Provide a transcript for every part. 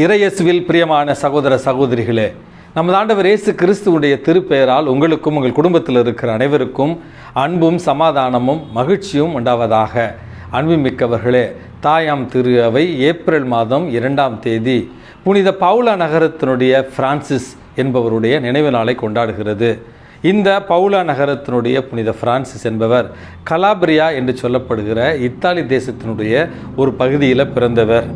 இறையேசுவில் பிரியமான சகோதர சகோதரிகளே நமது ஆண்டவர் இயேசு கிறிஸ்துவுடைய திருப்பெயரால் உங்களுக்கும் உங்கள் குடும்பத்தில் இருக்கிற அனைவருக்கும் அன்பும் சமாதானமும் மகிழ்ச்சியும் உண்டாவதாக. அன்புமிக்கவர்களே தாயாம் திரு அவை ஏப்ரல் மாதம் இரண்டாம் தேதி புனித பவுலா நகரத்தினுடைய பிரான்சிஸ் என்பவருடைய நினைவு நாளை கொண்டாடுகிறது. இந்த பவுலா நகரத்தினுடைய புனித பிரான்சிஸ் என்பவர் கலாபிரியா என்று சொல்லப்படுகிற இத்தாலி தேசத்தினுடைய ஒரு பகுதியில் பிறந்தவர்.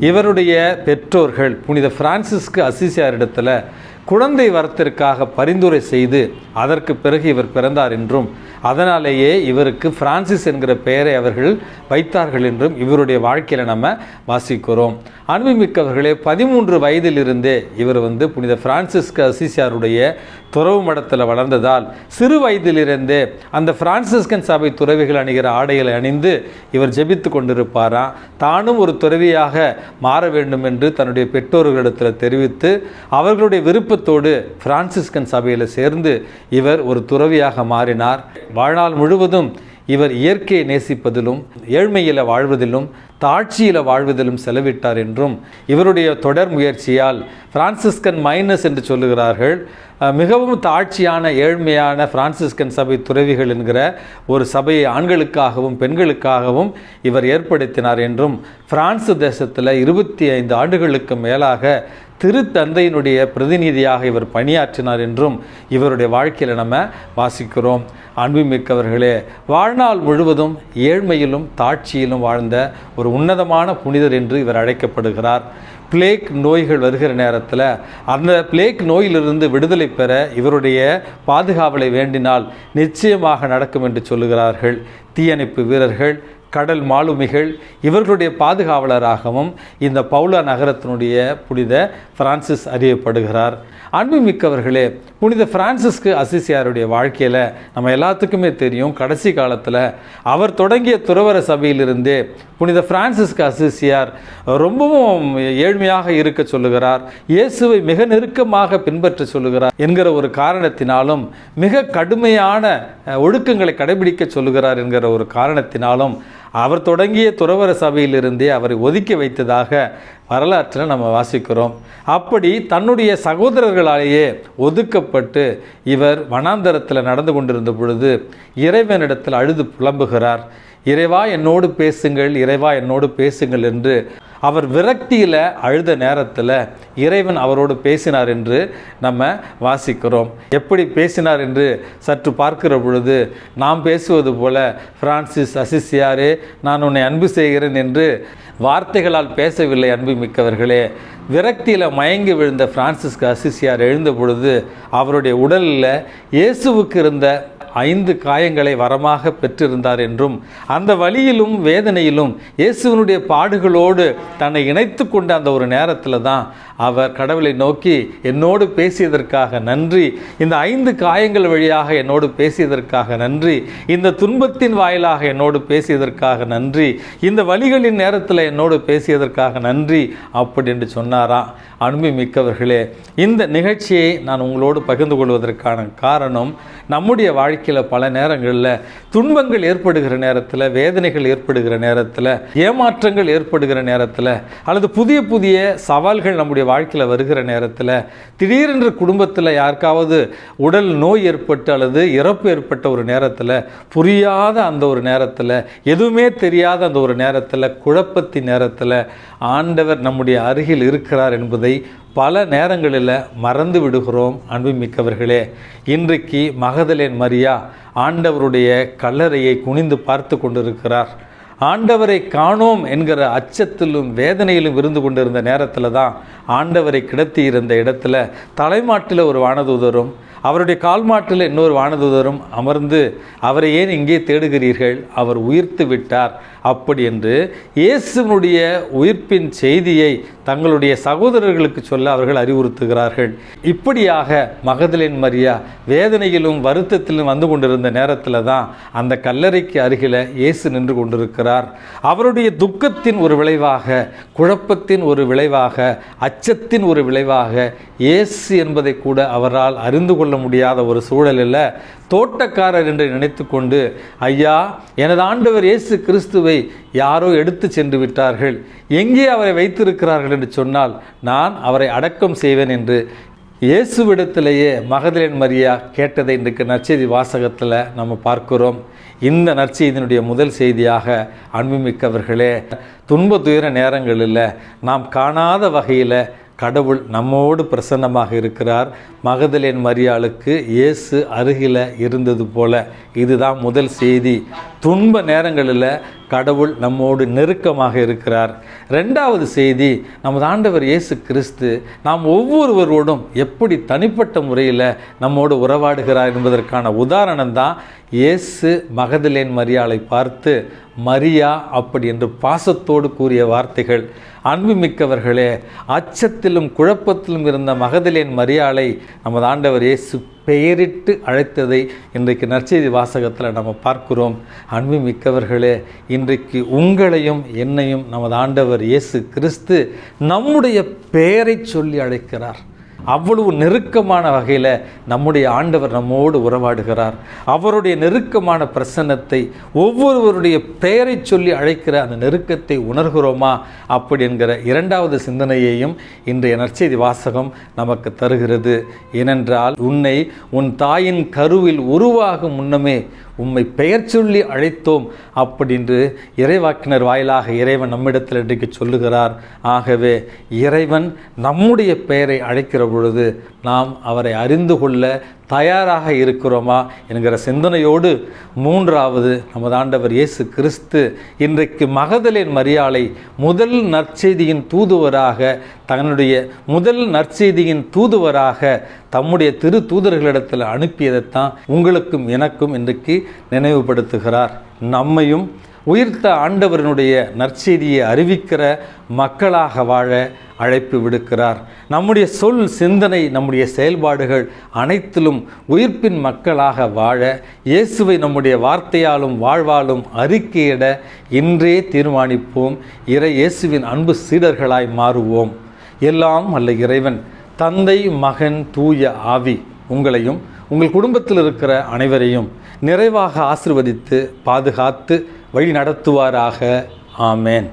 இவருடைய பெற்றோர்கள் புனித பிரான்சிஸ்கு அசிசியாரிடத்தில் குழந்தை வரத்திற்காக பரிந்துரை செய்து அதற்கு பிறகு இவர் பிறந்தார் என்றும் அதனாலேயே இவருக்கு பிரான்சிஸ் என்கிற பெயரை அவர்கள் வைத்தார்கள் என்றும் இவருடைய வாழ்க்கையில் நம்ம வாசிக்கிறோம். அன்புமிக்கவர்களே பதிமூன்று வயதிலிருந்தே இவர் வந்து புனித பிரான்சிஸ்க அசிசியாருடைய துறவு மடத்தில் வளர்ந்ததால் சிறு வயதிலிருந்தே அந்த பிரான்சிஸ்கன் சபை துறவிகள் அணிகிற ஆடைகளை அணிந்து இவர் ஜெபித்து கொண்டிருப்பாராம் தானும் ஒரு துறவியாக மாற வேண்டும் என்று தன்னுடைய பெற்றோர்களிடத்தில் தெரிவித்து அவர்களுடைய விருப்பத்தோடு பிரான்சிஸ்கன் சபையில் சேர்ந்து இவர் ஒரு துறவியாக மாறினார். வாழ்நாள் முழுவதும் இவர் இயற்கையை நேசிப்பதிலும் ஏழ்மையில் வாழ்வதிலும் தாட்சியில் வாழ்வதிலும் செலவிட்டார் என்றும் இவருடைய தொடர் முயற்சியால் பிரான்சிஸ்கன் மைனஸ் என்று சொல்லுகிறார்கள். மிகவும் தாட்சியான ஏழ்மையான பிரான்சிஸ்கன் சபை துறவிகள் என்கிற ஒரு சபையை ஆண்களுக்காகவும் பெண்களுக்காகவும் இவர் ஏற்படுத்தினார் என்றும் பிரான்ஸ் தேசத்தில் இருபத்தி ஐந்து ஆண்டுகளுக்கு மேலாக திருத்தந்தையினுடைய பிரதிநிதியாக இவர் பணியாற்றினார் என்றும் இவருடைய வாழ்க்கையில் நம்ம வாசிக்கிறோம். அன்புமிக்கவர்களே வாழ்நாள் முழுவதும் ஏழ்மையிலும் தாட்சியிலும் வாழ்ந்த ஒரு உன்னதமான புனிதர் என்று இவர் அழைக்கப்படுகிறார். பிளேக் நோய்கள் வருகிற நேரத்தில் அந்த பிளேக் நோயிலிருந்து விடுதலை பெற இவருடைய பாதுகாவலை வேண்டினால் நிச்சயமாக நடக்கும் என்று சொல்லுகிறார்கள். தீயணைப்பு வீரர்கள் கடல் மாலுமிகள் இவர்களுடைய பாதுகாவலராகவும் இந்த பவுலா நகரத்தினுடைய புனித பிரான்சிஸ் அறியப்படுகிறார். அன்புமிக்கவர்களே புனித பிரான்சிஸ்க்கு அசிசியாருடைய வாழ்க்கையில் நம்ம எல்லாத்துக்குமே தெரியும் கடைசி காலத்தில் அவர் தொடங்கிய துறவர சபையிலிருந்தே புனித பிரான்சிஸ்க்கு அசிசியார் ரொம்பவும் ஏழ்மையாக இருக்க சொல்லுகிறார் இயேசுவை மிக நெருக்கமாக பின்பற்ற சொல்லுகிறார் என்கிற ஒரு காரணத்தினாலும் மிக கடுமையான ஒழுக்கங்களை கடைபிடிக்க சொல்லுகிறார் என்கிற ஒரு காரணத்தினாலும் அவர் தொடங்கிய துறவர சபையிலிருந்தே அவரை ஒதுக்கி வைத்ததாக வரலாற்றில் நம்ம வாசிக்கிறோம். அப்படி தன்னுடைய சகோதரர்களாலேயே ஒதுக்கப்பட்டு இவர் வனாந்தரத்தில் நடந்து கொண்டிருந்த பொழுது இறைவனிடத்தில் அழுது புலம்புகிறார். இறைவா என்னோடு பேசுங்கள் இறைவா என்னோடு பேசுங்கள் என்று அவர் விரக்தியில் அழுத நேரத்தில் இறைவன் அவரோடு பேசினார் என்று நம்ம வாசிக்கிறோம். எப்படி பேசினார் என்று சற்று பார்க்கிற பொழுது நாம் பேசுவது போல பிரான்சிஸ் அசிசியாரே நான் உன்னை அன்பு செய்கிறேன் என்று வார்த்தைகளால் பேசவில்லை அன்பு மிக்கவர்களே. விரக்தியில் மயங்கி விழுந்த பிரான்சிஸ்க அசிசியார் எழுந்த பொழுது அவருடைய உடலில் இயேசுவுக்கு இருந்த ஐந்து காயங்களை வரமாக பெற்றிருந்தார் என்றும் அந்த வழியிலும் வேதனையிலும் இயேசுவனுடைய பாடுகளோடு தன்னை இணைத்து கொண்ட அந்த ஒரு நேரத்தில் தான் அவர் கடவுளை நோக்கி என்னோடு பேசியதற்காக நன்றி இந்த ஐந்து காயங்கள் வழியாக என்னோடு பேசியதற்காக நன்றி இந்த துன்பத்தின் வாயிலாக என்னோடு பேசியதற்காக நன்றி இந்த வழிகளின் நேரத்தில் என்னோடு பேசியதற்காக நன்றி அப்படி என்று சொன்னாராம் அன்பு மிக்கவர்களே இந்த நிகழ்ச்சியை நான் உங்களோடு பகிர்ந்து கொள்வதற்கான காரணம் நம்முடைய வாழ்க்கையில் பல நேரங்களில் துன்பங்கள் ஏற்படுகிற நேரத்தில் வேதனைகள் ஏற்படுகிற நேரத்தில் ஏமாற்றங்கள் ஏற்படுகிற நேரத்தில் அல்லது புதிய புதிய சவால்கள் நம்முடைய வாழ்க்கையில் வருகிற நேரத்தில் திடீரென்று குடும்பத்தில் யாருக்காவது உடல் நோய் ஏற்பட்டு அல்லது இறப்பு ஏற்பட்ட ஒரு நேரத்தில் புரியாத அந்த ஒரு நேரத்தில் எதுவுமே தெரியாத அந்த ஒரு நேரத்தில் குழப்பத்தின் நேரத்தில் ஆண்டவர் நம்முடைய அருகில் இருக்கிறார் என்பதை பல நேரங்களில் மறந்து விடுகிறோம் அன்புமிக்கவர்களே. இன்றைக்கு மகதலேன் மரியா ஆண்டவருடைய கல்லறையை குனிந்து பார்த்து கொண்டிருக்கிறார். ஆண்டவரை காணோம் என்கிற அச்சத்திலும் வேதனையிலும் இருந்து கொண்டிருந்த நேரத்தில் தான் ஆண்டவரை கிடத்தி இருந்த இடத்துல தலைமாட்டில் ஒரு வானதூதரும் அவருடைய கால்மாட்டில் இன்னொரு வானதூதரும் அமர்ந்து அவரை ஏன் இங்கே தேடுகிறீர்கள்? அவர் உயிர்த்து விட்டார். அப்படி என்று இயேசுவினுடைய உயிர்ப்பின் செய்தியை தங்களுடைய சகோதரர்களுக்கு சொல்ல அவர்கள் அறிவுறுத்துகிறார்கள். இப்படியாக மகதலின் மரியா வேதனையிலும் வருத்தத்திலும் வந்து கொண்டிருந்த நேரத்தில் தான் அந்த கல்லறைக்கு அருகில் இயேசு நின்று கொண்டிருக்கிறார். அவருடைய துக்கத்தின் ஒரு விளைவாக குழப்பத்தின் ஒரு விளைவாக அச்சத்தின் ஒரு விளைவாக இயேசு என்பதை கூட அவரால் அறிந்து கொள்ள கொள்ள முடியாத ஒரு சூழலில் தோட்டக்காரர் என்று நினைத்து கொண்டு ஐயா எனது ஆண்டவர் இயேசு கிறிஸ்துவை யாரோ எடுத்து சென்று விட்டார்கள். எங்கே அவரை வைத்திருக்கிறார்கள் என்று சொன்னால் நான் அவரை அடக்கம் செய்வேன் என்று இயேசுவிடத்திலேயே மகதலேன் மரியா கேட்டதை இன்றைக்கு நற்செய்தி வாசகத்தில் நம்ம பார்க்கிறோம். இந்த நற்செய்தியினுடைய முதல் செய்தியாக அன்புமிக்கவர்களே துன்ப துயர நேரங்களில் நாம் காணாத வகையில் கடவுள் நம்மோடு பிரசன்னமாக இருக்கிறார். மகதலேன் மரியாளுக்கு இயேசு அருகில் இருந்தது போல இதுதான் முதல் செய்தி. துன்ப நேரங்களில் கடவுள் நம்மோடு நெருக்கமாக இருக்கிறார். ரெண்டாவது செய்தி நமது ஆண்டவர் இயேசு கிறிஸ்து நாம் ஒவ்வொருவரோடும் எப்படி தனிப்பட்ட முறையில் நம்மோடு உறவாடுகிறார் என்பதற்கான உதாரணம் தான் இயேசு மகதலேன் மரியாளை பார்த்து மரியா அப்படி என்று பாசத்தோடு கூறிய வார்த்தைகள். அன்புமிக்கவர்களே அச்சத்திலும் குழப்பத்திலும் இருந்த மகதிலேன் மரியாளை நமது ஆண்டவர் இயேசு பெயரிட்டு அழைத்ததை இன்றைக்கு நற்செய்தி வாசகத்தில் நம்ம பார்க்கிறோம். அன்புமிக்கவர்களே இன்றைக்கு உங்களையும் என்னையும் நமது ஆண்டவர் இயேசு கிறிஸ்து நம்முடைய பெயரை சொல்லி அழைக்கிறார். அவ்வளவு நெருக்கமான வகையில் நம்முடைய ஆண்டவர் நம்மோடு உறவாடுகிறார். அவருடைய நெருக்கமான பிரசன்னத்தை ஒவ்வொருவருடைய பெயரை சொல்லி அழைக்கிற அந்த நெருக்கத்தை உணர்கிறோமா? அப்படி என்கிற இரண்டாவது சிந்தனையையும் இன்றைய நற்செய்தி வாசகம் நமக்கு தருகிறது. ஏனென்றால் உன்னை உன் தாயின் கருவில் உருவாகும் முன்னமே உம்மை பெயர் சொல்லி அழைத்தோம் அப்படின்று இறைவாக்கினர் வாயிலாக இறைவன் நம்மிடத்தில் இன்றைக்கு சொல்லுகிறார். ஆகவே இறைவன் நம்முடைய பெயரை அழைக்கிற பொழுது நாம் அவரை அறிந்து கொள்ள தயாராக இருக்கிறோமா என்கிற சிந்தனையோடு மூன்றாவது நமது ஆண்டவர் இயேசு கிறிஸ்து இன்றைக்கு மகதலின் மரியாளை முதல் நற்செய்தியின் தூதுவராக தன்னுடைய முதல் நற்செய்தியின் தூதுவராக தம்முடைய திரு தூதர்களிடத்தில் அனுப்பியதைத்தான் உங்களுக்கும் எனக்கும் இன்றைக்கு நினைவுபடுத்துகிறார். நம்மையும் உயிர்த்த ஆண்டவரனுடைய நற்செய்தியை அறிவிக்கிற மக்களாக வாழ அழைப்பு விடுக்கிறார். நம்முடைய சொல் சிந்தனை நம்முடைய செயல்பாடுகள் அனைத்திலும் உயிர்ப்பின் மக்களாக வாழ இயேசுவை நம்முடைய வார்த்தையாலும் வாழ்வாலும் அறிக்கையிட இன்றே தீர்மானிப்போம். இறை இயேசுவின் அன்பு சீடர்களாய் மாறுவோம். எல்லாம் அல்ல இறைவன். தந்தை மகன் தூய ஆவி உங்களையும் உங்கள் குடும்பத்தில் இருக்கிற அனைவரையும் நிறைவாக ஆசிர்வதித்து பாதுகாத்து வழி நடத்துவாராக. ஆமேன்.